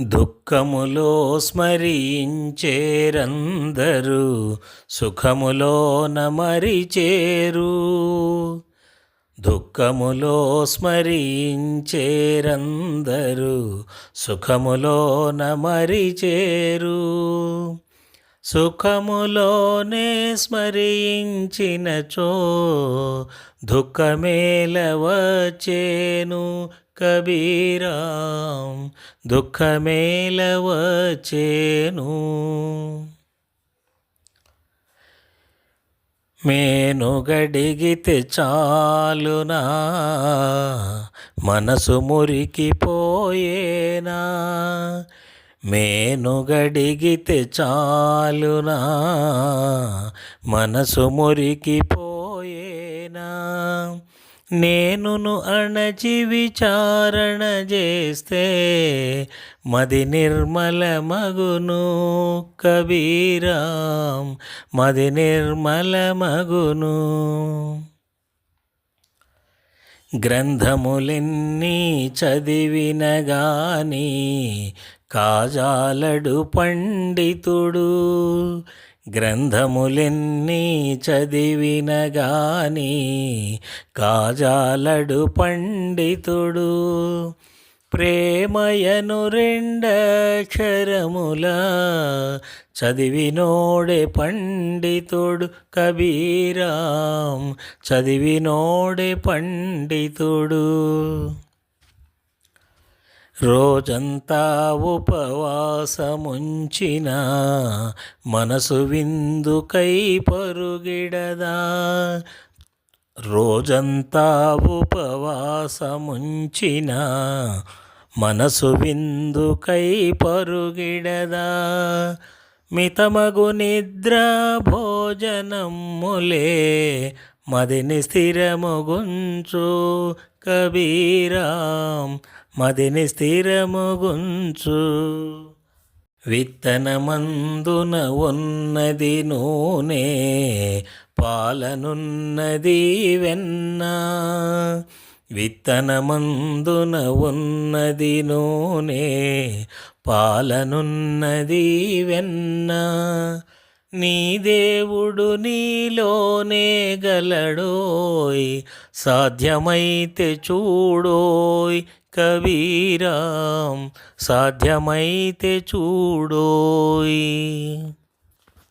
దుఃఖములో స్మరించేరందరూ సుఖములోన మరిచేరు. దుఃఖములో స్మరించేరందరూ సుఖములోన మరిచేరు. సుఖములోనే స్మరించినచో దుఃఖమేలవచేను కబీరాం దుఃఖమేలవచేను మేను గడిగితే చాలునా మనసు మురికిపోయేనా? మేనుగడిగితే చాలునా మనసు మురికిపోయేనా? నేనును అణచి విచారణ చేస్తే మది నిర్మల మగును కబీరాం మది నిర్మల మగును గ్రంథములెన్నీ చదివినగాని కాజాలడు పండితుడు. గ్రంథములెన్నీ చదివినగాని కాజాలడు పండితుడు. ప్రేమయను రెండక్షరములా చదివినోడే పండితుడు కబీరాం చదివినోడే పండితుడు. రోజంతా ఉపవాసముంచిన మనసు విందుకై పరుగిడదా? రోజంతా ఉపవాసముంచిన మనసు విందుకై పరుగిడదా. మితమగు నిద్ర భోజనములే మదిని స్థిరముగుంచు కబీరాం. మదిని స్థిరముగుంచు విత్తనమందున ఉన్నది నూనె పాలనున్నది వెన్న. విత్తనమందున ఉన్నది నూనె పాలనున్నది వెన్న. నీ దేవుడు నీలోనే గలడోయ్ సాధ్యమైతే చూడోయ్ కబీరాం సాధ్యమైతే చూడోయ్